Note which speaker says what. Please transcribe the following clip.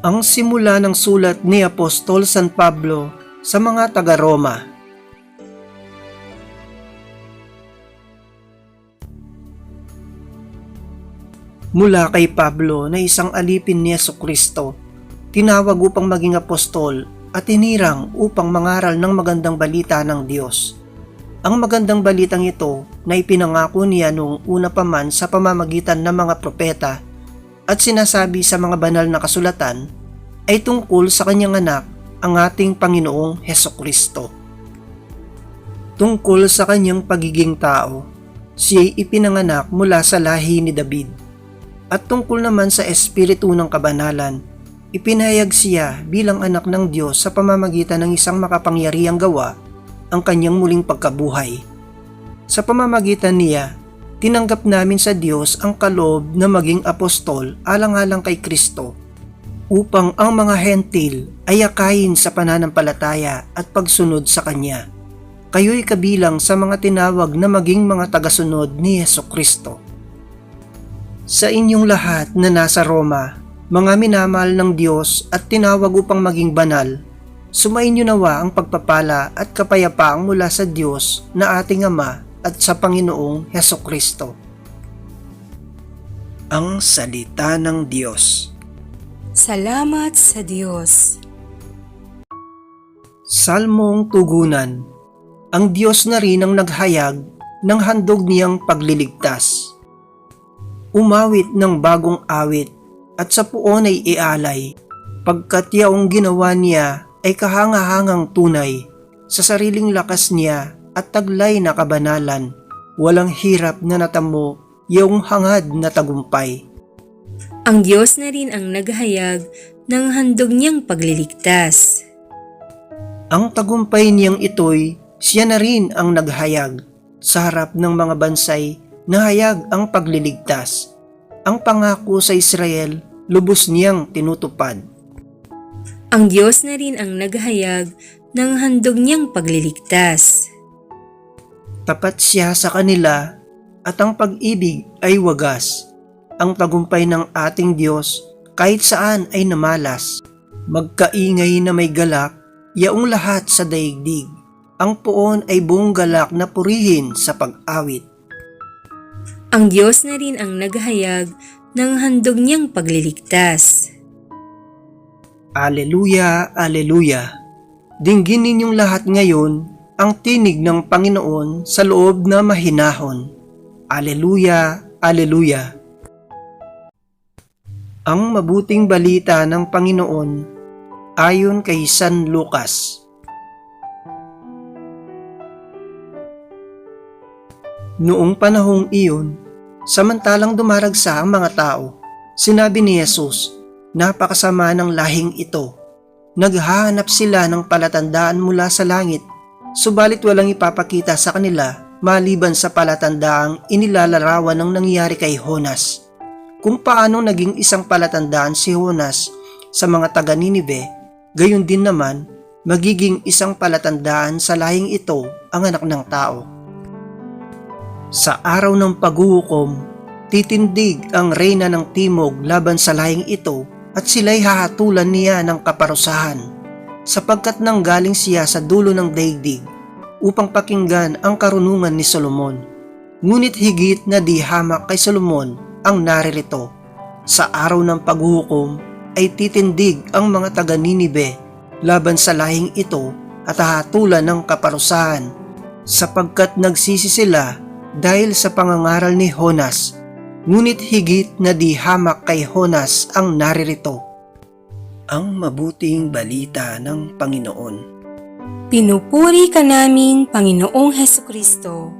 Speaker 1: Ang simula ng sulat ni Apostol San Pablo sa mga taga-Roma. Mula kay Pablo na isang alipin ni Yeso Kristo, tinawag upang maging apostol at tinirang upang mangaral ng magandang balita ng Diyos. Ang magandang balitang ito na ipinangako niya noong una pa man sa pamamagitan ng mga propeta at sinasabi sa mga banal na kasulatan ay tungkol sa kanyang anak, ang ating Panginoong Heso Kristo. Tungkol sa kanyang pagiging tao, siya'y ipinanganak mula sa lahi ni David. At tungkol naman sa espiritu ng kabanalan, ipinahayag siya bilang anak ng Diyos sa pamamagitan ng isang makapangyarihang gawa, ang kanyang muling pagkabuhay. Sa pamamagitan niya, tinanggap namin sa Diyos ang kaloob na maging apostol alang-alang kay Kristo upang ang mga hentil ay akayin sa pananampalataya at pagsunod sa Kanya. Kayo'y kabilang sa mga tinawag na maging mga tagasunod ni Yeso Kristo. Sa inyong lahat na nasa Roma, mga minamahal ng Diyos at tinawag upang maging banal, sumainyo nawa ang pagpapala at kapayapaang mula sa Diyos na ating Ama at sa Panginoong Heso Kristo. Ang Salita ng Diyos
Speaker 2: Salamat sa Diyos.
Speaker 1: Salmong Tugunan Ang Diyos na rin ang naghayag ng handog niyang pagliligtas. Umawit ng bagong awit at sa puon ay ialay, pagkat yaong ginawa niya ay kahangahangang tunay, sa sariling lakas niya at taglay na kabanalan, walang hirap na natamo, yaong hangad na tagumpay.
Speaker 2: Ang Diyos na rin ang naghayag ng handog niyang pagliligtas.
Speaker 1: Ang tagumpay niyang ito'y siya na rin ang naghayag sa harap ng mga bansay na hayag ang pagliligtas. Ang pangako sa Israel, lubos niyang tinutupad.
Speaker 2: Ang Diyos na rin ang naghayag ng handog niyang pagliligtas.
Speaker 1: Tapat siya sa kanila at ang pag-ibig ay wagas. Ang tagumpay ng ating Diyos kahit saan ay namalas. Magkaingay na may galak, yaong lahat sa daigdig. Ang puon ay buong galak na purihin sa pag-awit.
Speaker 2: Ang Diyos na rin ang naghayag ng handog niyang pagliligtas.
Speaker 1: Aleluya, Aleluya. Dinggin ninyong lahat ngayon ang tinig ng Panginoon sa loob na mahinahon. Aleluya, Aleluya. Ang mabuting balita ng Panginoon ayon kay San Lucas. Noong panahong iyon, samantalang dumaragsa ang mga tao, sinabi ni Jesus, Napakasama ng lahing ito. Naghahanap sila ng palatandaan mula sa langit, subalit walang ipapakita sa kanila maliban sa palatandaang inilalarawan ng nangyari kay Honas. Kung paano naging isang palatandaan si Honas sa mga taga Ninive, gayon din naman magiging isang palatandaan sa lahing ito ang anak ng tao. Sa araw ng paghuhukom, titindig ang reyna ng timog laban sa lahing ito at sila'y hahatulan niya ng kaparusahan sapagkat nanggaling siya sa dulo ng daigdig upang pakinggan ang karunungan ni Solomon. Ngunit higit na di hamak kay Solomon ang naririto. Sa araw ng paghuhukom ay titindig ang mga taga Ninive laban sa lahing ito at hahatulan ng kaparusahan sapagkat nagsisi sila dahil sa pangangaral ni Honas ngunit higit na di hamak kay Honas ang naririto. Ang mabuting balita ng Panginoon.
Speaker 2: Pinupuri ka namin, Panginoong Heso Kristo.